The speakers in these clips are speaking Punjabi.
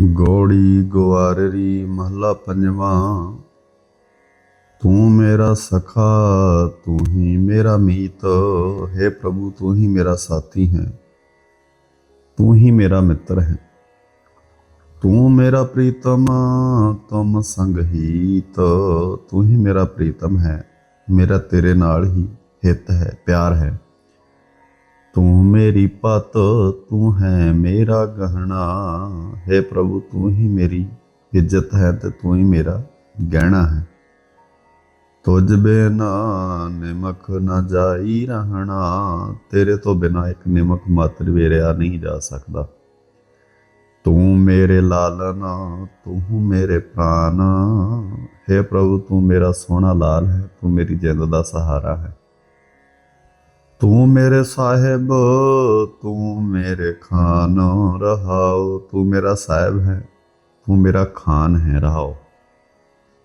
ਗੋੜੀ ਗਵਾਰਰੀ ਮਹਲਾ ਪੰਜਵਾਂ। ਤੂੰ ਮੇਰਾ ਸਖਾ, ਤੂੰ ਹੀ ਮੇਰਾ ਮੀਤ। ਹੈ ਪ੍ਰਭੂ, ਤੂੰ ਹੀ ਮੇਰਾ ਸਾਥੀ ਹੈ। ਤੂੰ ਹੀ ਮੇਰਾ ਮਿੱਤਰ ਹੈ। ਤੂੰ ਮੇਰਾ ਪ੍ਰੀਤਮ, ਤੁਮ ਸੰਗ ਹੀਤ। ਤੂੰ ਹੀ ਮੇਰਾ ਪ੍ਰੀਤਮ ਹੈ। ਮੇਰਾ ਤੇਰੇ ਨਾਲ ਹੀ ਹਿੱਤ ਹੈ, ਪਿਆਰ ਹੈ। ਤੂੰ ਮੇਰੀ ਪਤ, ਤੂੰ ਹੈ ਮੇਰਾ ਗਹਿਣਾ। ਹੈ ਪ੍ਰਭੂ, ਤੂੰ ਹੀ ਮੇਰੀ ਇੱਜ਼ਤ ਹੈ ਤੇ ਤੂੰ ਹੀ ਮੇਰਾ ਗਹਿਣਾ ਹੈ। ਤੁਝ ਬਿਨਾ ਨਿਮਕ ਨਾ ਜਾਈ ਰਹਿਣਾ। ਤੇਰੇ ਤੋਂ ਬਿਨਾ ਇੱਕ ਨਿਮਕ ਮਾਤਰ ਵੇਰਿਆ ਨਹੀਂ ਜਾ ਸਕਦਾ। ਤੂੰ ਮੇਰੇ ਲਾਲਨਾ, ਤੂੰ ਮੇਰੇ ਪ੍ਰਾਨ। ਹੈ ਪ੍ਰਭੂ, ਤੂੰ ਮੇਰਾ ਸੋਹਣਾ ਲਾਲ ਹੈ, ਤੂੰ ਮੇਰੀ ਜਿੰਦ ਦਾ ਸਹਾਰਾ ਹੈ। ਤੂੰ ਮੇਰੇ ਸਾਹਿਬ, ਤੂੰ ਮੇਰੇ ਖਾਨ ਰਹਾਓ। ਤੂੰ ਮੇਰਾ ਸਾਹਿਬ ਹੈ, ਤੂੰ ਮੇਰਾ ਖਾਨ ਹੈ, ਰਹਾਓ।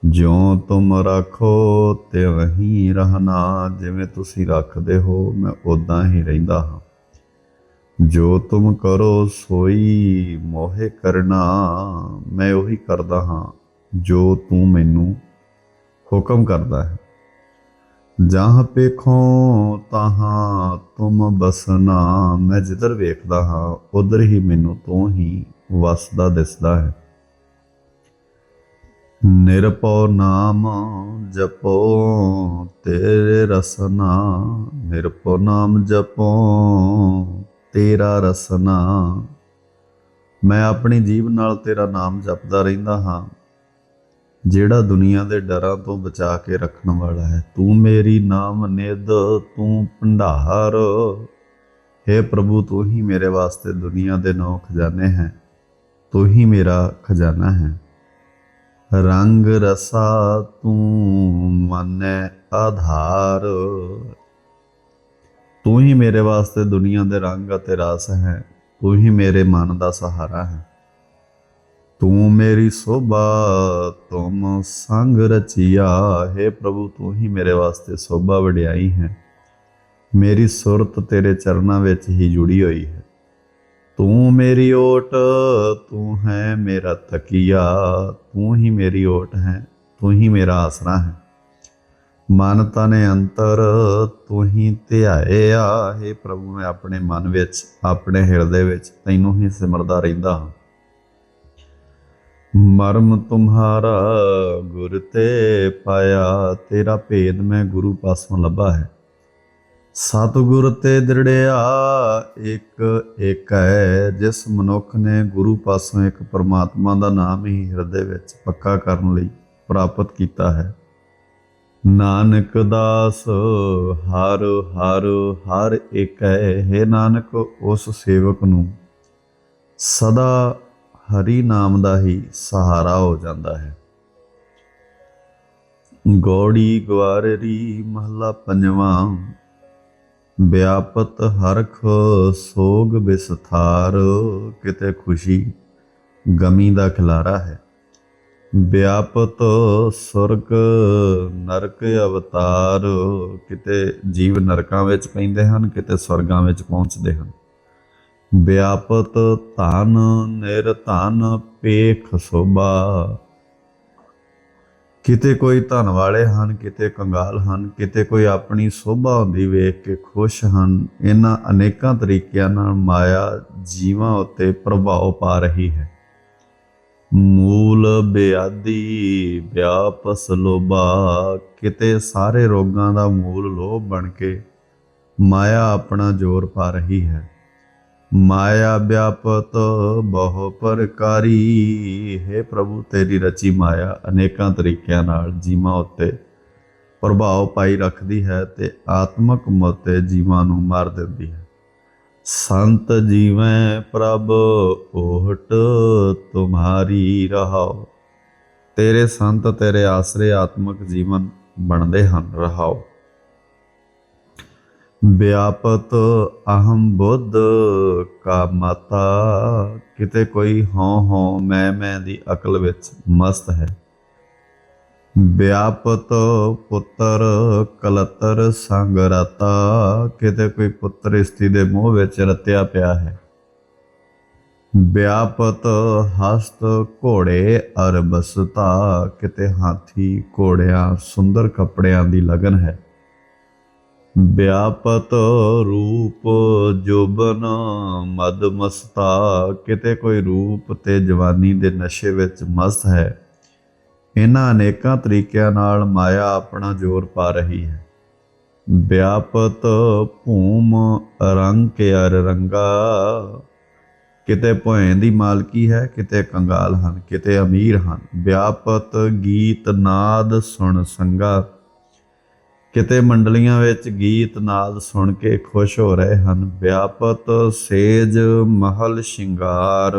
ਜਿਉ ਤੁਮ ਰੱਖੋ ਤੇ ਵਹੀਂ ਰਹਿਣਾ। ਜਿਵੇਂ ਤੁਸੀਂ ਰੱਖਦੇ ਹੋ, ਮੈਂ ਉਦਾਂ ਹੀ ਰਹਿੰਦਾ ਹਾਂ। ਜੋ ਤੁਮ ਕਰੋ, ਸੋਈ ਮੋਹਿ ਕਰਨਾ। ਮੈਂ ਉਹੀ ਕਰਦਾ ਹਾਂ, ਜੋ ਤੂੰ ਮੈਨੂੰ ਹੁਕਮ ਕਰਦਾ ਹੈ। ਜਹਾਂ ਪੇਖੋ ਤਹਾਂ ਤੁਮ ਬਸਨਾ। ਮੈਂ ਜਿੱਧਰ ਵੇਖਦਾ ਹਾਂ, ਉਧਰ ਹੀ ਮੈਨੂੰ ਤੂੰ ਹੀ ਵਸਦਾ ਦਿਸਦਾ ਹੈ। ਨਿਰਪਉ ਨਾਮ ਜਪੋ ਤੇਰੇ ਰਸਨਾ। ਨਿਰਪਉ ਨਾਮ ਜਪੋ ਤੇਰਾ ਰਸਨਾ। ਮੈਂ ਆਪਣੀ ਜੀਵ ਨਾਲ ਤੇਰਾ ਨਾਮ ਜਪਦਾ ਰਹਿੰਦਾ ਹਾਂ। ਜਿਹੜਾ ਦੁਨੀਆ ਦੇ ਡਰਾਂ ਤੋਂ ਬਚਾ ਕੇ ਰੱਖਣ ਵਾਲਾ ਹੈ, ਤੂੰ ਮੇਰੀ ਨਾਮ ਨਿਦ ਤੂੰ ਭੰਡਾਰ। ਹੈ ਪ੍ਰਭੂ, ਤੂੰ ਹੀ ਮੇਰੇ ਵਾਸਤੇ ਦੁਨੀਆ ਦੇ ਨੌ ਖਜ਼ਾਨੇ ਹੈ, ਤੂੰ ਹੀ ਮੇਰਾ ਖਜ਼ਾਨਾ ਹੈ। ਰੰਗ ਰਸਾ ਤੂੰ ਮਨੈ ਆਧਾਰ। ਤੂੰ ਹੀ ਮੇਰੇ ਵਾਸਤੇ ਦੁਨੀਆ ਦੇ ਰੰਗ ਅਤੇ ਰਸ ਹੈ, ਤੂੰ ਹੀ ਮੇਰੇ ਮਨ ਦਾ ਸਹਾਰਾ ਹੈ। ਤੂੰ ਮੇਰੀ ਸੋਭਾ ਤੁਮ ਸੰਗ ਰਚਿਆ। ਹੈ ਪ੍ਰਭੂ, ਤੂੰ ਹੀ ਮੇਰੇ ਵਾਸਤੇ ਸੋਭਾ ਵਡਿਆਈ ਹੈ। ਮੇਰੀ ਸੁਰਤ ਤੇਰੇ ਚਰਨਾਂ ਵਿੱਚ ਹੀ ਜੁੜੀ ਹੋਈ ਹੈ। ਤੂੰ ਮੇਰੀ ਓਟ, ਤੂੰ ਹੈ ਮੇਰਾ ਤਕੀਆ। ਤੂੰ ਹੀ ਮੇਰੀ ਓਟ ਹੈ, ਤੂੰ ਹੀ ਮੇਰਾ ਆਸਰਾ ਹੈ। ਮਨ ਤਨੇ ਅੰਤਰ, ਤੂੰ ਹੀ ਧਿਆਇਆ ਹੈ ਪ੍ਰਭੂ, ਮੈਂ ਆਪਣੇ ਮਨ ਵਿੱਚ, ਆਪਣੇ ਹਿਰਦੇ ਵਿੱਚ ਤੈਨੂੰ ਹੀ ਸਿਮਰਦਾ ਰਹਿੰਦਾ ਹਾਂ। ਮਰਮ ਤੁਮਹਾਰਾ ਗੁਰ ਤੇ ਪਾਇਆ, ਤੇਰਾ ਭੇਦ ਮੈਂ ਗੁਰੂ ਪਾਸੋਂ ਲੱਭਾ ਹੈ। ਸਤਿਗੁਰ ਤੇ ਦ੍ਰਿੜਿਆ ਇੱਕ ਇੱਕ ਹੈ, ਜਿਸ ਮਨੁੱਖ ਨੇ ਗੁਰੂ ਪਾਸੋਂ ਇੱਕ ਪਰਮਾਤਮਾ ਦਾ ਨਾਮ ਹੀ ਹਿਰਦੇ ਵਿੱਚ ਪੱਕਾ ਕਰਨ ਲਈ ਪ੍ਰਾਪਤ ਕੀਤਾ ਹੈ। ਨਾਨਕ ਦਾਸ, ਹਰ ਹਰ ਹਰ ਇੱਕ ਹੈ ਹੈ ਨਾਨਕ, ਉਸ ਸੇਵਕ ਨੂੰ ਸਦਾ ਹਰੀ ਨਾਮ ਦਾ ਹੀ ਸਹਾਰਾ ਹੋ ਜਾਂਦਾ ਹੈ। ਗੋੜੀ ਗਵਾਰਰੀ ਮਹਲਾ ਪੰਜਵਾਂ, ਵਿਆਪਤ ਹਰਖ ਸੋਗ ਵਿਸਥਾਰ, ਕਿਤੇ ਖੁਸ਼ੀ ਗਮੀ ਦਾ ਖਿਲਾਰਾ ਹੈ। ਵਿਆਪਤ ਸੁਰਗ ਨਰਕ ਅਵਤਾਰ, ਕਿਤੇ ਜੀਵ ਨਰਕਾਂ ਵਿੱਚ ਪੈਂਦੇ ਹਨ, ਕਿਤੇ ਸਵਰਗਾਂ ਵਿੱਚ ਪਹੁੰਚਦੇ ਹਨ। ਵਿਆਪਤ ਧਨ ਨਿਰਧਨ ਪੇਖ ਸੋਭਾ। ਕਿਤੇ ਕੋਈ ਧਨ ਵਾਲੇ ਹਨ, ਕਿਤੇ ਕੰਗਾਲ ਹਨ, ਕਿਤੇ ਕੋਈ ਆਪਣੀ ਸੋਭਾ ਹੁੰਦੀ ਵੇਖ ਕੇ ਖੁਸ਼ ਹਨ। ਇਹਨਾਂ ਅਨੇਕਾਂ ਤਰੀਕਿਆਂ ਨਾਲ ਮਾਇਆ ਜੀਵਾਂ ਉੱਤੇ ਪ੍ਰਭਾਵ ਪਾ ਰਹੀ ਹੈ। ਮੂਲ ਬਿਆਦੀ ਵਿਆਪਸ ਲੋਭਾ। ਕਿਤੇ ਸਾਰੇ ਰੋਗਾਂ ਦਾ ਮੂਲ ਲੋਭ ਬਣ ਕੇ ਮਾਇਆ ਆਪਣਾ ਜ਼ੋਰ ਪਾ ਰਹੀ ਹੈ। ਮਾਇਆ ਵਿਆਪਤ ਬਹੁ ਪ੍ਰਕਾਰੀ। ਹੈ ਪ੍ਰਭੂ, ਤੇਰੀ ਰਚੀ ਮਾਇਆ ਅਨੇਕਾਂ ਤਰੀਕਿਆਂ ਨਾਲ ਜੀਵਾਂ ਉੱਤੇ ਪ੍ਰਭਾਵ ਪਾਈ ਰੱਖਦੀ ਹੈ ਤੇ ਆਤਮਕ ਮਤੇ ਜੀਵਾਂ ਨੂੰ ਮਾਰ ਦਿੰਦੀ ਹੈ। ਸੰਤ ਜੀਵੈ ਪ੍ਰਭ, ਓਹਟ ਤੁਮਾਰੀ ਰਹਾਓ। ਤੇਰੇ ਸੰਤ, ਤੇਰੇ ਆਸਰੇ ਆਤਮਕ ਜੀਵਨ ਬਣਦੇ ਹਨ, ਰਹਾਓ। ਵਿਆਪਤ ਅਹੰ ਬੁੱਧ ਕਾ ਮਤਾ। ਕਿਤੇ ਕੋਈ ਹਉ ਹਉ ਮੈਂ ਮੈਂ ਦੀ ਅਕਲ ਵਿੱਚ ਮਸਤ ਹੈ। ਵਿਆਪਤ ਪੁੱਤਰ ਕਲਤਰ ਸੰਗ ਰਤਾ। ਕਿਤੇ ਕੋਈ ਪੁੱਤਰ ਇਸਤਰੀ ਦੇ ਮੋਹ ਵਿੱਚ ਰਤਿਆ ਪਿਆ ਹੈ। ਵਿਆਪਤ ਹਸਤ ਘੋੜੇ ਅਰ ਬਸਤਾ ਕਿਤੇ ਹਾਥੀ ਘੋੜਿਆਂ ਸੁੰਦਰ ਕੱਪੜਿਆਂ ਦੀ ਲਗਨ ਹੈ। ਵਿਆਪਤ ਰੂਪ ਜੋਬਨ ਮਦ ਮਸਤਾ, ਕਿਤੇ ਕੋਈ ਰੂਪ ਤੇ ਜਵਾਨੀ ਦੇ ਨਸ਼ੇ ਵਿੱਚ ਮਸਤ ਹੈ। ਇਹਨਾਂ ਅਨੇਕਾਂ ਤਰੀਕਿਆਂ ਨਾਲ ਮਾਇਆ ਆਪਣਾ ਜ਼ੋਰ ਪਾ ਰਹੀ ਹੈ। ਵਿਆਪਤ ਭੂਮ ਰੰਗ ਕੇ ਅਰ ਰੰਗਾ, ਕਿਤੇ ਭੋਏ ਦੀ ਮਾਲਕੀ ਹੈ, ਕਿਤੇ ਕੰਗਾਲ ਹਨ, ਕਿਤੇ ਅਮੀਰ ਹਨ। ਵਿਆਪਤ ਗੀਤ ਨਾਦ ਸੁਣ ਸੰਗਾ ਕਿਤੇ ਮੰਡਲੀਆਂ ਵਿੱਚ ਗੀਤ ਨਾਲ ਸੁਣ ਕੇ ਖੁਸ਼ ਹੋ ਰਹੇ ਹਨ। ਵਿਆਪਤ ਸੇਜ ਮਹਲ ਸ਼ਿੰਗਾਰ।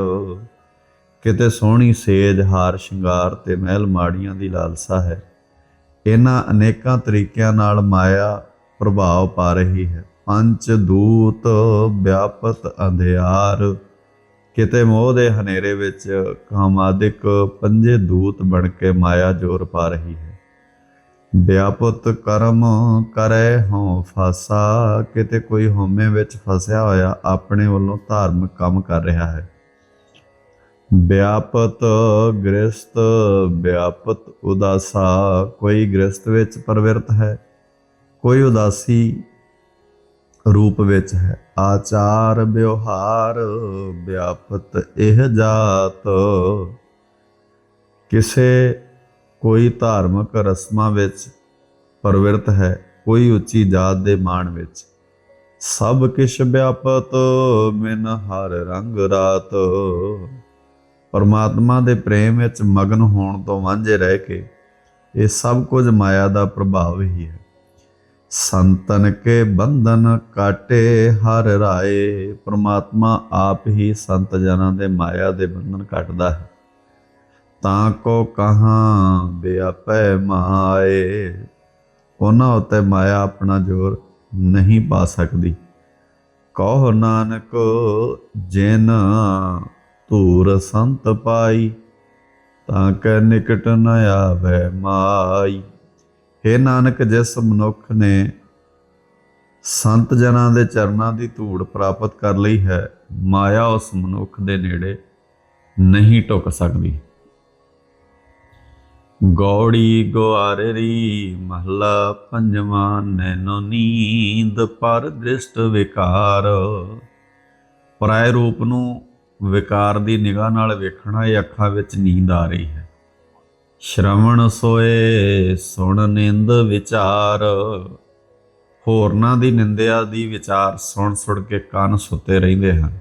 ਕਿਤੇ ਸੋਹਣੀ ਸੇਜ ਹਾਰ ਸ਼ਿੰਗਾਰ ਤੇ ਮਹਿਲ ਮਾੜੀਆਂ ਦੀ ਲਾਲਸਾ ਹੈ। ਇਹਨਾਂ ਅਨੇਕਾਂ ਤਰੀਕਿਆਂ ਨਾਲ ਮਾਇਆ ਪ੍ਰਭਾਵ ਪਾ ਰਹੀ ਹੈ। ਪੰਚ ਦੂਤ ਵਿਆਪਤ ਅੰਧਿਆਰ। ਕਿਤੇ ਮੋਹ ਦੇ ਹਨੇਰੇ ਵਿੱਚ ਕਾਮਾਦਿਕ ਪੰਜੇ ਦੂਤ ਬਣ ਕੇ ਮਾਇਆ ਜੋਰ ਪਾ ਰਹੀ ਹੈ। ਵਿਆਪਤ ਕਰਮ ਕਰੇ ਹਉ ਫਾਸਾ, ਕਿਤੇ ਕੋਈ ਹਉਮੈ ਵਿੱਚ ਫਸਿਆ ਹੋਇਆ ਆਪਣੇ ਵੱਲੋਂ ਧਾਰਮਿਕ ਕੰਮ ਕਰ ਰਿਹਾ ਹੈ। ਵਿਆਪਤ ਗ੍ਰਸਤ, ਵਿਆਪਤ ਉਦਾਸਾ, ਕੋਈ ਗ੍ਰਸਤ ਵਿੱਚ ਪਰਵਿਰਤ ਹੈ, ਕੋਈ ਉਦਾਸੀ ਰੂਪ ਵਿੱਚ ਹੈ। ਆਚਾਰ ਵਿਵਹਾਰ ਵਿਆਪਤ ਇਹ ਜਾਤ, ਕਿਸੇ ਕੋਈ ਧਾਰਮਿਕ ਰਸਮਾਂ ਵਿੱਚ ਪਰਵਿਰਤ ਹੈ, ਕੋਈ ਉੱਚੀ ਜਾਤ ਦੇ ਮਾਣ ਵਿੱਚ। ਸਭ ਕਿਛ ਵਿਆਪਤ, ਮਿਨ ਹਰ ਰੰਗ ਰਾਤ। ਪਰਮਾਤਮਾ ਦੇ ਪ੍ਰੇਮ ਵਿੱਚ ਮਗਨ ਹੋਣ ਤੋਂ ਵਾਂਝੇ ਰਹਿ ਕੇ, ਇਹ ਸਭ ਕੁਝ ਮਾਇਆ ਦਾ ਪ੍ਰਭਾਵ ਹੀ ਹੈ। ਸੰਤਨ ਕੇ ਬੰਧਨ ਕਾਟੇ ਹਰ ਰਾਏ, ਪਰਮਾਤਮਾ ਆਪ ਹੀ ਸੰਤ ਜਨਾਂ ਦੇ ਮਾਇਆ ਦੇ ਬੰਧਨ ਕੱਟਦਾ ਹੈ। ਤਾਂ ਕੋ ਕਹਾਂ ਬਿਆਪੈ ਮਾਏ। ਉਹਨਾਂ ਉਤੇ ਮਾਇਆ ਆਪਣਾ ਜ਼ੋਰ ਨਹੀਂ ਪਾ ਸਕਦੀ। ਕਹੋ ਨਾਨਕ, ਜਿਨ ਧੂਰ ਸੰਤ ਪਾਈ, ਤਾਂ ਕੈ ਨਿਕਟ ਨ ਆਵੇ ਮਾਈ। हे ਨਾਨਕ, ਜਿਸ ਮਨੁੱਖ ਨੇ ਸੰਤ ਜਨਾਂ ਦੇ ਚਰਨਾਂ ਦੀ ਧੂੜ ਪ੍ਰਾਪਤ ਕਰ ਲਈ ਹੈ, ਮਾਇਆ ਉਸ ਮਨੁੱਖ ਦੇ ਨੇੜੇ ਨਹੀਂ ਟੁਕ ਸਕਦੀ। ਗੌੜੀ ਗੁਆਰਰੀ ਮਹਲਾ ਪੰਜਵਾਂ ਨੈਨੋ ਨੀਂਦ ਪਰ ਦ੍ਰਿਸ਼ਟ ਵਿਕਾਰ। ਪਰਾਏ ਰੂਪ ਨੂੰ ਵਿਕਾਰ ਦੀ ਨਿਗਾਹ ਨਾਲ ਵੇਖਣਾ ਇਹ ਅੱਖਾਂ ਵਿੱਚ ਨੀਂਦ ਆ ਰਹੀ ਹੈ। ਸ਼ਰਵਣ ਸੋਏ, ਸੁਣ ਨਿੰਦ ਵਿਚਾਰ। ਹੋਰਨਾਂ ਦੀ ਨਿੰਦਿਆ ਦੀ ਵਿਚਾਰ ਸੁਣ ਸੁਣ ਕੇ ਕੰਨ ਸੁੱਤੇ ਰਹਿੰਦੇ ਹਨ।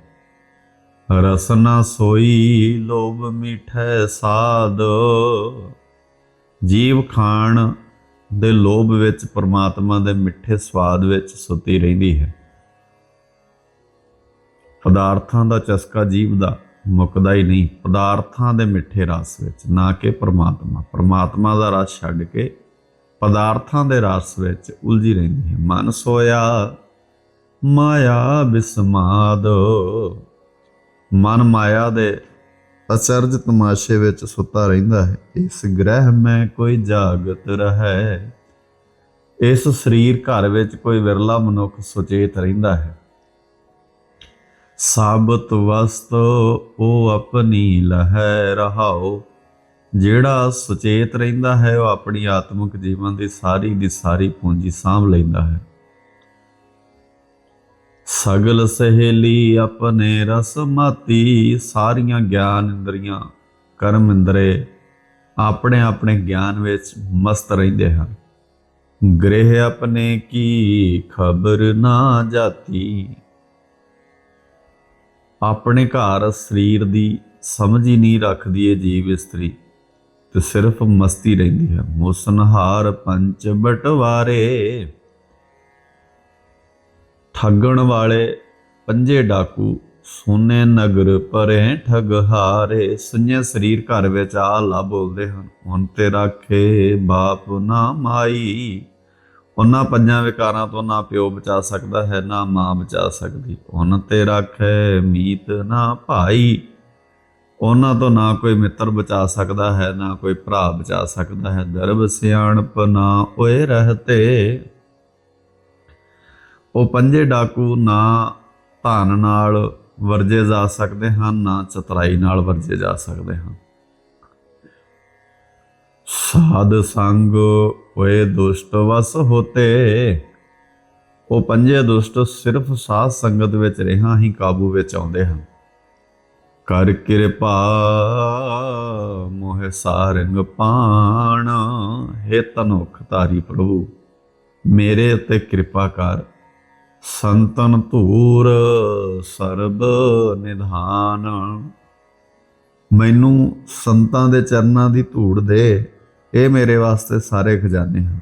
ਰਸਨਾ ਸੋਈ, ਲੋਭ ਮਿਠੈ ਸਾਧ। ਜੀਵ ਖਾਣ ਦੇ ਲੋਭ ਵਿੱਚ ਪਰਮਾਤਮਾ ਦੇ ਮਿੱਠੇ ਸਵਾਦ ਵਿੱਚ ਸੁੱਤੀ ਰਹਿੰਦੀ ਹੈ। ਪਦਾਰਥਾਂ ਦਾ ਚਸਕਾ ਜੀਵ ਦਾ ਮੁੱਕਦਾ ਹੀ ਨਹੀਂ। ਪਦਾਰਥਾਂ ਦੇ ਮਿੱਠੇ ਰਸ ਵਿੱਚ, ਨਾ ਕਿ ਪਰਮਾਤਮਾ। ਪਰਮਾਤਮਾ ਦਾ ਰਸ ਛੱਡ ਕੇ ਪਦਾਰਥਾਂ ਦੇ ਰਸ ਵਿੱਚ ਉਲਝੀ ਰਹਿੰਦੀ ਹੈ। ਮਨ ਸੋਇਆ, ਮਾਇਆ ਬਿਸਮਾਦ। ਮਨ ਮਾਇਆ ਦੇ ਅਚਰਜ ਤਮਾਸ਼ੇ ਵਿੱਚ ਸੁੱਤਾ ਰਹਿੰਦਾ ਹੈ। ਇਸ ਗ੍ਰਹਿ ਮੈਂ ਕੋਈ ਜਾਗਤ ਰਹੈ। ਇਸ ਸਰੀਰ ਘਰ ਵਿੱਚ ਕੋਈ ਵਿਰਲਾ ਮਨੁੱਖ ਸੁਚੇਤ ਰਹਿੰਦਾ ਹੈ। ਸਾਬਤ ਵਸਤੋ ਉਹ ਆਪਣੀ ਲਹਿ ਰਹਾਓ। ਜਿਹੜਾ ਸੁਚੇਤ ਰਹਿੰਦਾ ਹੈ, ਉਹ ਆਪਣੀ ਆਤਮਿਕ ਜੀਵਨ ਦੀ ਸਾਰੀ ਦੀ ਸਾਰੀ ਪੂੰਜੀ ਸਾਂਭ ਲੈਂਦਾ ਹੈ। ਸਗਲ ਸਹੇਲੀ ਆਪਣੇ ਰਸ ਮਾਤੀ, ਸਾਰੀਆਂ ਗਿਆਨ ਇੰਦਰੀਆਂ, ਕਰਮ ਇੰਦਰੇ ਆਪਣੇ ਆਪਣੇ ਗਿਆਨ ਵਿੱਚ ਮਸਤ ਰਹਿੰਦੇ ਹਨ। ਗ੍ਰਹਿ ਆਪਣੇ ਕੀ ਖਬਰ ਨਾ ਜਾਤੀ। ਆਪਣੇ ਘਰ ਸਰੀਰ ਦੀ ਸਮਝ ਹੀ ਨਹੀਂ ਰੱਖਦੀ ਇਹ ਜੀਵ ਇਸਤਰੀ। ਤੇ ਸਿਰਫ ਮਸਤੀ ਰਹਿੰਦੀ ਹੈ। ਮੁਸਨਹਾਰ ਪੰਚ ਬਟਵਾਰੇ। ਠੱਗਣ ਵਾਲੇ ਪੰਜੇ ਡਾਕੂ, ਸੋਨੇ ਨਗਰ ਪਰੇ ਠਗ ਹਾਰੇ ਸੁnye ਸਰੀਰ ਘਰ ਵਿੱਚ ਆ ਲਾ ਬੋਲਦੇ ਹਨ। ਹੁਣ ਤੇ ਰਾਖੇ ਬਾਪ ਨਾ ਮਾਈ, ਉਹਨਾਂ ਪੰਜਾਂ ਵਿਕਾਰਾਂ ਤੋਂ ਨਾ ਪਿਓ ਬਚਾ ਸਕਦਾ ਹੈ, ਨਾ ਮਾਂ ਬਚਾ ਸਕਦੀ। ਉਹਨਾਂ ਤੇ ਰੱਖੇ ਮੀਤ ਨਾ ਭਾਈ, ਉਹਨਾਂ ਤੋਂ ਨਾ ਕੋਈ ਮਿੱਤਰ ਬਚਾ ਸਕਦਾ ਹੈ, ਨਾ ਕੋਈ ਭਰਾ ਬਚਾ ਸਕਦਾ ਹੈ। ਦਰਬ ਸਿਆਣਪ ਨਾ ਓਏ ਰਹਤੇ ਉਹ ਪੰਜੇ ਡਾਕੂ ਨਾ ਧਨ ਨਾਲ ਵਰਜੇ ਜਾ ਸਕਦੇ ਹਨ ਨਾ ਚਤਰਾਈ ਨਾਲ ਵਰਜੇ ਜਾ ਸਕਦੇ ਹਨ ਸਾਧ ਸੰਗ ਹੋਏ ਦੁਸ਼ਟ ਵਸ ਹੋਤੇ, ਉਹ ਪੰਜੇ ਦੁਸ਼ਟ ਸਿਰਫ ਸਾਧ ਸੰਗਤ ਵਿੱਚ ਰਹਾ ਹੀ ਕਾਬੂ ਵਿੱਚ ਆਉਂਦੇ ਹਨ। ਕਰ ਕਿਰਪਾ, ਮੋਹ ਸਾਰੰਗ ਪਾਣ, ਹੇ ਤਨੁਖ ਧਾਰੀ ਪ੍ਰਭੂ, ਮੇਰੇ ਉੱਤੇ ਕਿਰਪਾ ਕਰ। ਸੰਤਨ ਧੂਰ ਸਰਬ ਨਿਧਾਨ। ਮੈਨੂੰ ਸੰਤਾਂ ਦੇ ਚਰਨਾਂ ਦੀ ਧੂੜ ਦੇ, ਇਹ ਮੇਰੇ ਵਾਸਤੇ ਸਾਰੇ ਖਜ਼ਾਨੇ ਹਨ।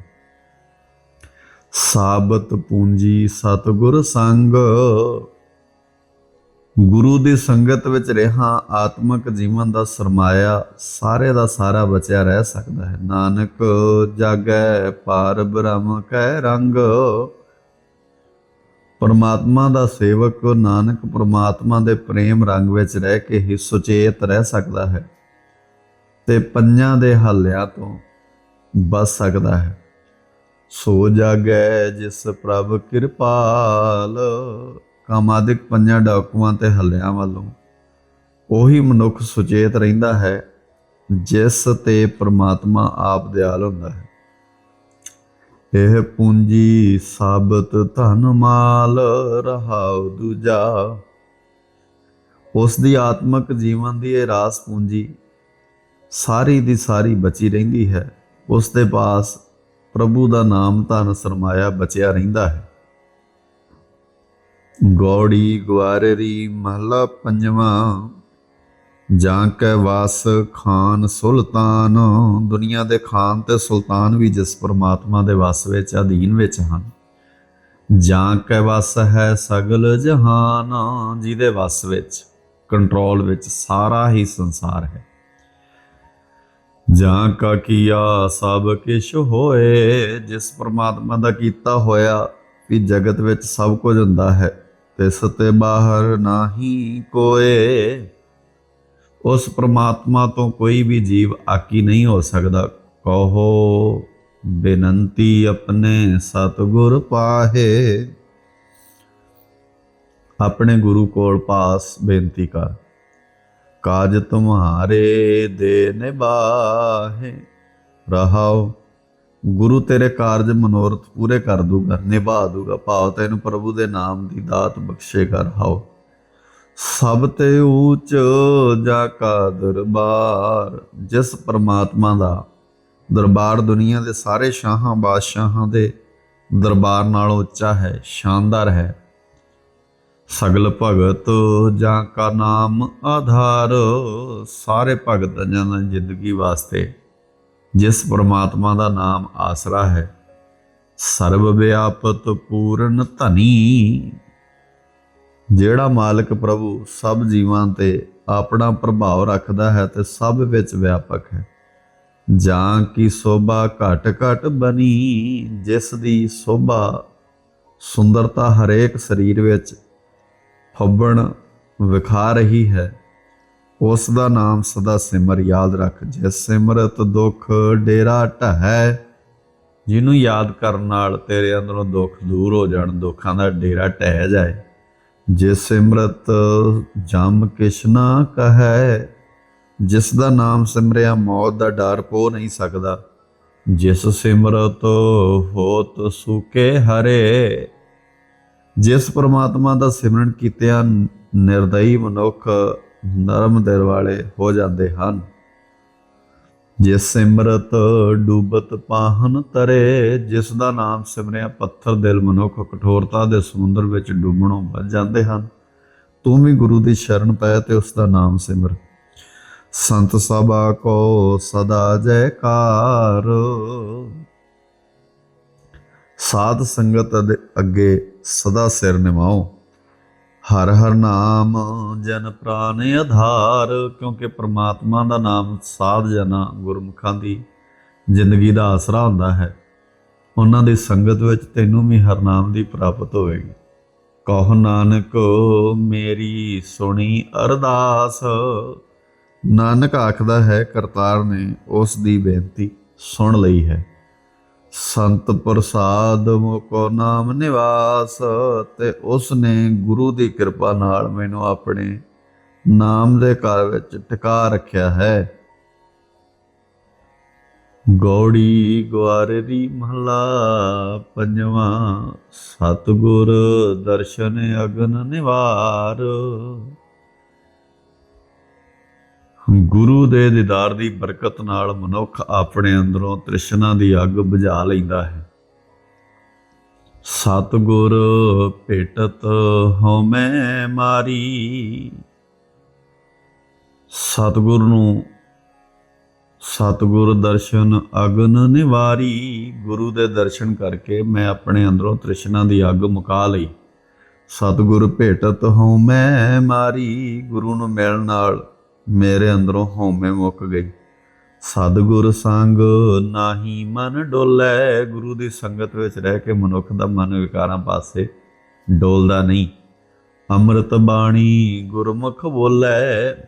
ਸਾਬਤ ਪੂੰਜੀ ਸਤਗੁਰ ਸੰਗ। ਗੁਰੂ ਦੀ ਸੰਗਤ ਵਿੱਚ ਰਹਾ ਆਤਮਿਕ ਜੀਵਨ ਦਾ ਸਰਮਾਇਆ, ਸਾਰੇ ਦਾ ਸਾਰਾ ਬਚਿਆ ਰਹਿ ਸਕਦਾ ਹੈ। ਨਾਨਕ ਜਾਗੈ ਪਾਰ ਬ੍ਰਹਮ ਕੈ ਰੰਗ। ਪਰਮਾਤਮਾ ਦਾ ਸੇਵਕ ਨਾਨਕ ਪਰਮਾਤਮਾ ਦੇ ਪ੍ਰੇਮ ਰੰਗ ਵਿੱਚ ਰਹਿ ਕੇ ਹੀ ਸੁਚੇਤ ਰਹਿ ਸਕਦਾ ਹੈ ਤੇ ਪੰਜਾਂ ਦੇ ਹੱਲਿਆਂ ਤੋਂ ਬਚ ਸਕਦਾ ਹੈ। ਸੋ ਜਾਗੈ ਜਿਸ ਪ੍ਰਭ ਕਿਰਪਾਲ ਕਾਮਾਦਿਕ ਪੰਜਾਂ ਡਾਕੂਆਂ ਤੇ ਹੱਲਿਆਂ ਵੱਲੋਂ ਉਹੀ ਮਨੁੱਖ ਸੁਚੇਤ ਰਹਿੰਦਾ ਹੈ ਜਿਸ ਤੇ ਪ੍ਰਮਾਤਮਾ ਆਪ ਦਿਆਲ ਹੁੰਦਾ ਹੈ। ਇਹ ਪੂੰਜੀ ਸਾਬਤ ਧਨ ਮਾਲ ਰਹਾਉ ਦੂਜਾ। ਉਸ ਦੀ ਆਤਮਿਕ ਜੀਵਨ ਦੀ ਇਹ ਰਾਸ ਪੂੰਜੀ ਸਾਰੀ ਦੀ ਸਾਰੀ ਬਚੀ ਰਹਿੰਦੀ ਹੈ। ਉਸ ਦੇ ਪਾਸ ਪ੍ਰਭੂ ਦਾ ਨਾਮ ਧਨ ਸਰਮਾਇਆ ਬਚਿਆ ਰਹਿੰਦਾ ਹੈ। ਗੌੜੀ ਗਵਾਰੇਰੀ ਮਹਲਾ ਪੰਜਵਾਂ। ਜਾਂ ਕੈ ਵਾਸ ਖਾਨ ਸੁਲਤਾਨ, ਦੁਨੀਆ ਦੇ ਖਾਨ ਤੇ ਸੁਲਤਾਨ ਵੀ ਜਿਸ ਪਰਮਾਤਮਾ ਦੇ ਵਸ ਵਿੱਚ ਅਧੀਨ ਵਿੱਚ ਹਨ। ਜਾਂ ਕੈ ਵਸ ਹੈ ਸਗਲ ਜਹਾਨ, ਜਿਹਦੇ ਵਸ ਵਿੱਚ, ਕੰਟਰੋਲ ਵਿੱਚ ਸਾਰਾ ਹੀ ਸੰਸਾਰ ਹੈ। ਜਾਂ ਕਾ ਕੀਆ ਸਭ ਕਿਛ ਹੋਏ, ਜਿਸ ਪਰਮਾਤਮਾ ਦਾ ਕੀਤਾ ਹੋਇਆ ਵੀ ਜਗਤ ਵਿੱਚ ਸਭ ਕੁਝ ਹੁੰਦਾ ਹੈ, ਤਿਸ ਤੇ ਬਾਹਰ ਨਾਹੀ ਕੋਏ। ਉਸ ਪ੍ਰਮਾਤਮਾ ਤੋਂ ਕੋਈ ਵੀ ਜੀਵ ਆਕੀ ਨਹੀਂ ਹੋ ਸਕਦਾ। ਕਹੋ, ਬੇਨੰਤੀ ਆਪਣੇ ਸਤਗੁਰ ਪਾਹੇ। ਆਪਣੇ ਗੁਰੂ ਕੋਲ ਪਾਸ ਬੇਨਤੀ ਕਰ। ਕਾਜ ਤੁਮਹਾਰੇ ਦੇ ਨਿਬਾਹੇ ਰਹਾਓ, ਗੁਰੂ ਤੇਰੇ ਕਾਰਜ ਮਨੋਰਥ ਪੂਰੇ ਕਰ ਦੂਗਾ, ਨਿਭਾ ਦੂਗਾ। ਭਾਵ ਤੈਨੂੰ ਪ੍ਰਭੂ ਦੇ ਨਾਮ ਦੀ ਦਾਤ ਬਖਸ਼ੇਗਾ ਰਹਾਓ। ਸਭ ਤੇ ਊਚ ਜਾ ਕਾ ਦਰਬਾਰ, ਜਿਸ ਪ੍ਰਮਾਤਮਾ ਦਾ ਦਰਬਾਰ ਦੁਨੀਆ ਦੇ ਸਾਰੇ ਸ਼ਾਹਾਂ, ਬਾਦਸ਼ਾਹਾਂ ਦੇ ਦਰਬਾਰ ਨਾਲੋਂ ਉੱਚਾ ਹੈ, ਸ਼ਾਨਦਾਰ ਹੈ। ਸਗਲ ਭਗਤ ਜਾਂ ਕਾ ਨਾਮ ਆਧਾਰ, ਸਾਰੇ ਭਗਤ ਜਨਾਂ ਦੀ ਜ਼ਿੰਦਗੀ ਵਾਸਤੇ ਜਿਸ ਪ੍ਰਮਾਤਮਾ ਦਾ ਨਾਮ ਆਸਰਾ ਹੈ। ਸਰਬ ਵਿਆਪਤ ਪੂਰਨ ਧਨੀ ਜਿਹੜਾ ਮਾਲਕ ਪ੍ਰਭੂ ਸਭ ਜੀਵਾਂ ਤੇ ਆਪਣਾ ਪ੍ਰਭਾਵ ਰੱਖਦਾ ਹੈ ਤੇ ਸਭ ਵਿੱਚ ਵਿਆਪਕ ਹੈ। ਜਾਂ ਕੀ ਸੋਭਾ ਘਟ ਘਟ ਬਣੀ, ਜਿਸ ਦੀ ਸੋਭਾ ਸੁੰਦਰਤਾ ਹਰੇਕ ਸਰੀਰ ਵਿੱਚ ਫੱਬਣ ਵਿਖਾ ਰਹੀ ਹੈ, ਉਸ ਦਾ ਨਾਮ ਸਦਾ ਸਿਮਰ ਯਾਦ ਰੱਖ। ਜਿਸ ਸਿਮਰਤ ਦੁੱਖ ਡੇਰਾ ਢਹੈ, ਜਿਹਨੂੰ ਯਾਦ ਕਰਨ ਨਾਲ ਤੇਰੇ ਅੰਦਰੋਂ ਦੁੱਖ ਦੂਰ ਹੋ ਜਾਣ, ਦੁੱਖਾਂ ਦਾ ਡੇਰਾ ਟਹਿ ਜਾਏ। ਜਿਸ ਸਿਮਰਤ ਜਮ ਕਿਸ਼ਨਾ ਕਹੈ, ਜਿਸ ਦਾ ਨਾਮ ਸਿਮਰਿਆ ਮੌਤ ਦਾ ਡਰ ਪੋ ਨਹੀਂ ਸਕਦਾ। ਜਿਸ ਸਿਮਰਤ ਹੋਤ ਸੁਕੇ ਹਰੇ, ਜਿਸ ਪ੍ਰਮਾਤਮਾ ਦਾ ਸਿਮਰਨ ਕੀਤਿਆਂ ਨਿਰਦਈ ਮਨੁੱਖ ਨਰਮ ਦਿਲ ਵਾਲੇ ਹੋ ਜਾਂਦੇ ਹਨ। ਜੇ ਸਿਮਰਤ ਡੂਬਤ ਪਾਹਨ ਤਰੇ, ਜਿਸ ਦਾ ਨਾਮ ਸਿਮਰਿਆ ਪੱਥਰ ਦਿਲ ਮਨੁੱਖ ਕਠੋਰਤਾ ਦੇ ਸਮੁੰਦਰ ਵਿੱਚ ਡੁੱਬਣੋਂ ਬਚ ਜਾਂਦੇ ਹਨ। ਤੂੰ ਵੀ ਗੁਰੂ ਦੀ ਸ਼ਰਨ ਪੈ ਤੇ ਉਸ ਦਾ ਨਾਮ ਸਿਮਰ। ਸੰਤ ਸਭਾ ਕੋ ਸਦਾ ਜੈਕਾਰ। ਸਾਧ ਸੰਗਤ ਦੇ ਅੱਗੇ ਸਦਾ ਸਿਰ ਨਿਵਾਓ। ਹਰ ਹਰ ਨਾਮ ਜਨ ਪ੍ਰਾਨ ਆਧਾਰ, ਕਿਉਂਕਿ ਪ੍ਰਮਾਤਮਾ ਦਾ ਨਾਮ ਸਾਧ ਜਨਾ ਗੁਰਮੁਖਾਂ ਦੀ ਜ਼ਿੰਦਗੀ ਦਾ ਆਸਰਾ ਹੁੰਦਾ ਹੈ। ਉਹਨਾਂ ਦੀ ਸੰਗਤ ਵਿੱਚ ਤੈਨੂੰ ਵੀ ਹਰ ਨਾਮ ਦੀ ਪ੍ਰਾਪਤ ਹੋਵੇਗੀ। ਕਹੋ ਨਾਨਕ, ਮੇਰੀ ਸੁਣੀ ਅਰਦਾਸ। ਨਾਨਕ ਆਖਦਾ ਹੈ, ਕਰਤਾਰ ਨੇ ਉਸ ਦੀ ਬੇਨਤੀ ਸੁਣ ਲਈ ਹੈ। ਸੰਤ ਪ੍ਰਸਾਦ ਮੁਕੋ ਨਾਮ ਨਿਵਾਸ, ਤੇ ਉਸ ਨੇ ਗੁਰੂ ਦੀ ਕਿਰਪਾ ਨਾਲ ਮੈਨੂੰ ਆਪਣੇ ਨਾਮ ਦੇ ਘਰ ਵਿੱਚ ਟਿਕਾ ਰੱਖਿਆ ਹੈ। ਗੌੜੀ ਗੁਆਰੇ ਦੀ ਮਹਲਾ, ਪੰਜਵਾਂ ਸਤਿਗੁਰ ਦਰਸ਼ਨ ਅਗਨ ਨਿਵਾਰ। ਗੁਰੂ ਦੇ ਦੀਦਾਰ ਦੀ ਬਰਕਤ ਨਾਲ ਮਨੁੱਖ ਆਪਣੇ ਅੰਦਰੋਂ ਤ੍ਰਿਸ਼ਨਾ ਦੀ ਅੱਗ ਬੁਝਾ ਲੈਂਦਾ ਹੈ। ਸਤਿਗੁਰ ਭੇਟਤ ਹਉਮੈ ਮਾਰੀ। ਸਤਿਗੁਰ ਨੂੰ ਸਤਿਗੁਰ ਦਰਸ਼ਨ ਅਗਨ ਨਿਵਾਰੀ। ਗੁਰੂ ਦੇ ਦਰਸ਼ਨ ਕਰਕੇ ਮੈਂ ਆਪਣੇ ਅੰਦਰੋਂ ਤ੍ਰਿਸ਼ਨਾ ਦੀ ਅੱਗ ਮੁਕਾ ਲਈ। ਸਤਿਗੁਰ ਭੇਟਤ ਹਉਮੈ ਮਾਰੀ। ਗੁਰੂ ਨੂੰ ਮਿਲਣ ਨਾਲ ਮੇਰੇ ਅੰਦਰੋਂ ਹਉਮੈ ਮੁੱਕ ਗਈ। ਸਤਿਗੁਰ ਸੰਗ ਨਾਹੀ ਮਨ ਡੋਲੇ, ਗੁਰੂ ਦੀ ਸੰਗਤ ਵਿੱਚ ਰਹਿ ਕੇ ਮਨੁੱਖ ਦਾ ਮਨ ਵਿਕਾਰਾਂ ਪਾਸੇ ਡੋਲਦਾ ਨਹੀਂ। ਅੰਮ੍ਰਿਤ ਬਾਣੀ ਗੁਰਮੁਖ ਬੋਲੇ,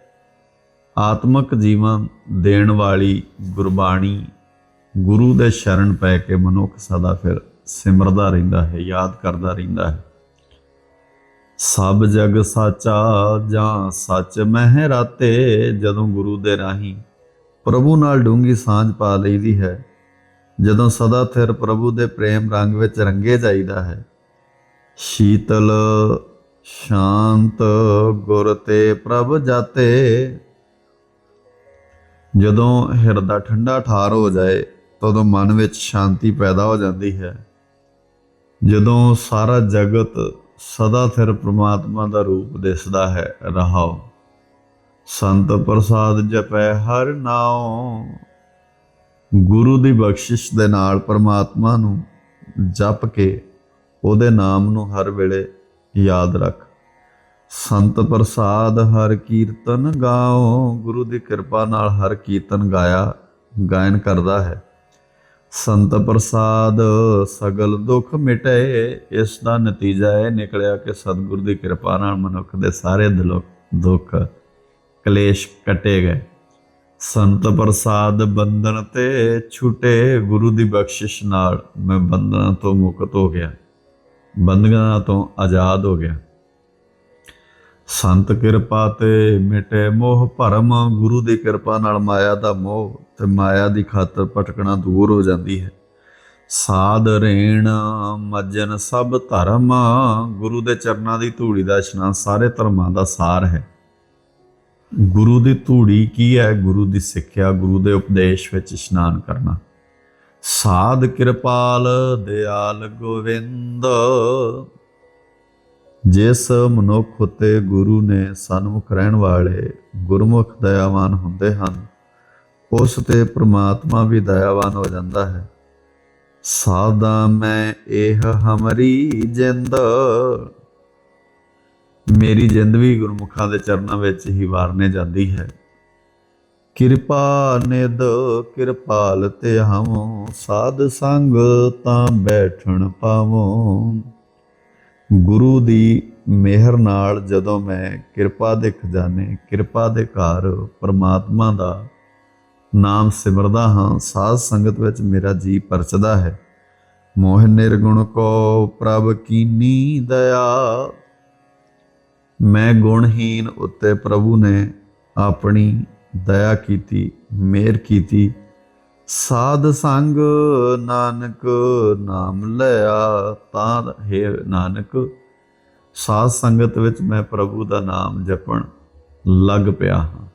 ਆਤਮਿਕ ਜੀਵਨ ਦੇਣ ਵਾਲੀ ਗੁਰਬਾਣੀ ਗੁਰੂ ਦੇ ਸ਼ਰਨ ਪੈ ਕੇ ਮਨੁੱਖ ਸਦਾ ਫਿਰ ਸਿਮਰਦਾ ਰਹਿੰਦਾ ਹੈ, ਯਾਦ ਕਰਦਾ ਰਹਿੰਦਾ ਹੈ। ਸਭ ਜਗ ਸਾਚਾ ਜਾਂ ਸੱਚ ਮਹਿ ਰਾਤੇ ਜਦੋਂ ਗੁਰੂ ਦੇ ਰਾਹੀਂ ਪ੍ਰਭੂ ਨਾਲ ਡੂੰਗੀ ਸਾਂਝ ਪਾ ਲਈਦੀ ਹੈ, ਜਦੋਂ ਸਦਾ ਥਿਰ ਪ੍ਰਭੂ ਦੇ ਪ੍ਰੇਮ ਰੰਗ ਵਿੱਚ ਰੰਗੇ ਜਾਈਦਾ ਹੈ, ਸ਼ੀਤਲ ਸ਼ਾਂਤ ਗੁਰ ਤੇ ਪ੍ਰਭ ਜਾਤੇ। ਜਦੋਂ ਹਿਰਦਾ ਠੰਡਾ ਠਾਰ ਹੋ ਜਾਏ, ਤਦੋਂ ਮਨ ਵਿੱਚ ਸ਼ਾਂਤੀ ਪੈਦਾ ਹੋ ਜਾਂਦੀ ਹੈ। ਜਦੋਂ ਸਾਰਾ ਜਗਤ ਸਦਾ ਥਿਰ ਪ੍ਰਮਾਤਮਾ ਦਾ ਰੂਪ ਦਿਸਦਾ ਹੈ, ਰਹਾਓ। ਸੰਤ ਪ੍ਰਸਾਦ ਜਪੈ ਹਰ ਨਾਉ। ਗੁਰੂ ਦੀ ਬਖਸ਼ਿਸ਼ ਦੇ ਨਾਲ ਪ੍ਰਮਾਤਮਾ ਨੂੰ ਜਪ ਕੇ ਉਹਦੇ ਨਾਮ ਨੂੰ ਹਰ ਵੇਲੇ ਯਾਦ ਰੱਖ। ਸੰਤ ਪ੍ਰਸਾਦ ਹਰ ਕੀਰਤਨ ਗਾਓ। ਗੁਰੂ ਦੀ ਕਿਰਪਾ ਨਾਲ ਹਰ ਕੀਰਤਨ ਗਾਇਆ, ਗਾਇਨ ਕਰਦਾ ਹੈ। ਸੰਤ ਪ੍ਰਸਾਦ, ਸਗਲ ਦੁੱਖ ਮਿਟੇ, ਇਸ ਦਾ ਨਤੀਜਾ ਇਹ ਨਿਕਲਿਆ ਕਿ ਸਤਿਗੁਰ ਦੀ ਕਿਰਪਾ ਨਾਲ ਮਨੁੱਖ ਦੇ ਸਾਰੇ ਦਿਲੋਂ ਦੁੱਖ, ਕਲੇਸ਼ ਕਟੇ ਗਏ। ਸੰਤ ਪ੍ਰਸਾਦ ਬੰਧਨ ਤੇ ਛੁਟੇ ਗੁਰੂ ਦੀ ਬਖਸ਼ਿਸ਼ ਨਾਲ ਮੈਂ ਬੰਧਨਾਂ ਤੋਂ ਮੁਕਤ ਹੋ ਗਿਆ। ਬੰਧਨਾਂ ਤੋਂ ਆਜ਼ਾਦ ਹੋ ਗਿਆ। ਸੰਤ ਕਿਰਪਾ ਤੇ ਮਿਟੇ ਮੋਹ ਭਰਮ, ਗੁਰੂ ਦੀ ਕਿਰਪਾ ਨਾਲ ਮਾਇਆ ਦਾ ਮੋਹ, ਤੇ ਮਾਇਆ ਦੀ ਖਾਤਰ ਭਟਕਣਾ ਦੂਰ ਹੋ ਜਾਂਦੀ ਹੈ। ਸਾਧ ਰੇਣ, ਮਜਨ ਸਭ ਧਰਮ, ਗੁਰੂ ਦੇ ਚਰਨਾਂ ਦੀ ਧੂੜੀ ਦਾ ਇਸ਼ਨਾਨ ਸਾਰੇ ਧਰਮਾਂ ਦਾ ਸਾਰ ਹੈ। ਗੁਰੂ ਦੀ ਧੂੜੀ ਕੀ ਹੈ? ਗੁਰੂ ਦੀ ਸਿੱਖਿਆ, ਗੁਰੂ ਦੇ ਉਪਦੇਸ਼ ਵਿੱਚ ਇਸ਼ਨਾਨ ਕਰਨਾ। ਸਾਧ ਕਿਰਪਾਲ, ਦਿਆਲ ਗੋਵਿੰਦ ਜਿਸ ਮਨੁੱਖ ਉਤੇ ਗੁਰੂ ਨੇ ਸਨਮੁਖ ਰਹਿਣ ਵਾਲੇ ਗੁਰਮੁਖ ਦਇਆਵਾਨ ਹੁੰਦੇ ਹਨ, ਉਸ ਤੇ ਪ੍ਰਮਾਤਮਾ ਵੀ ਦਇਆਵਾਨ ਹੋ ਜਾਂਦਾ ਹੈ। ਸਾਦਾ ਮੈਂ ਇਹ ਹਮਰੀ ਜਿੰਦ। ਮੇਰੀ ਜਿੰਦ ਵੀ ਗੁਰਮੁਖਾਂ ਦੇ ਚਰਨਾਂ ਵਿੱਚ ਹੀ ਵਾਰਨੇ ਜਾਂਦੀ ਹੈ। ਕਿਰਪਾ ਨਿਦ ਕਿਰਪਾਲ ਤੇ ਹਮੋ, ਸਾਧ ਸੰਗ ਤਾਂ ਬੈਠਣ ਪਾਵੋ। ਗੁਰੂ ਦੀ ਮਿਹਰ ਨਾਲ ਜਦੋਂ ਮੈਂ ਕਿਰਪਾ ਦੇ ਖਜ਼ਾਨੇ, ਕਿਰਪਾ ਦੇ ਘਰ ਪਰਮਾਤਮਾ ਦਾ ਨਾਮ ਸਿਮਰਦਾ ਹਾਂ, ਸਾਧ ਸੰਗਤ ਵਿੱਚ ਮੇਰਾ ਜੀ ਪਰਚਦਾ ਹੈ। ਮੋਹ ਨਿਰਗੁਣ ਕੋ ਪ੍ਰਭ ਕੀਨੀ ਦਇਆ। ਮੈਂ ਗੁਣਹੀਨ ਉੱਤੇ ਪ੍ਰਭੂ ਨੇ ਆਪਣੀ ਦਇਆ ਕੀਤੀ, ਮਿਹਰ ਕੀਤੀ। ਸਾਧ ਸੰਗ ਨਾਨਕ ਨਾਮ ਲਿਆ ਤਾਂ ਹੈ ਨਾਨਕ, ਸਾਧ ਸੰਗਤ ਵਿੱਚ ਮੈਂ ਪ੍ਰਭੂ ਦਾ ਨਾਮ ਜਪਣ ਲੱਗ ਪਿਆ ਹਾਂ।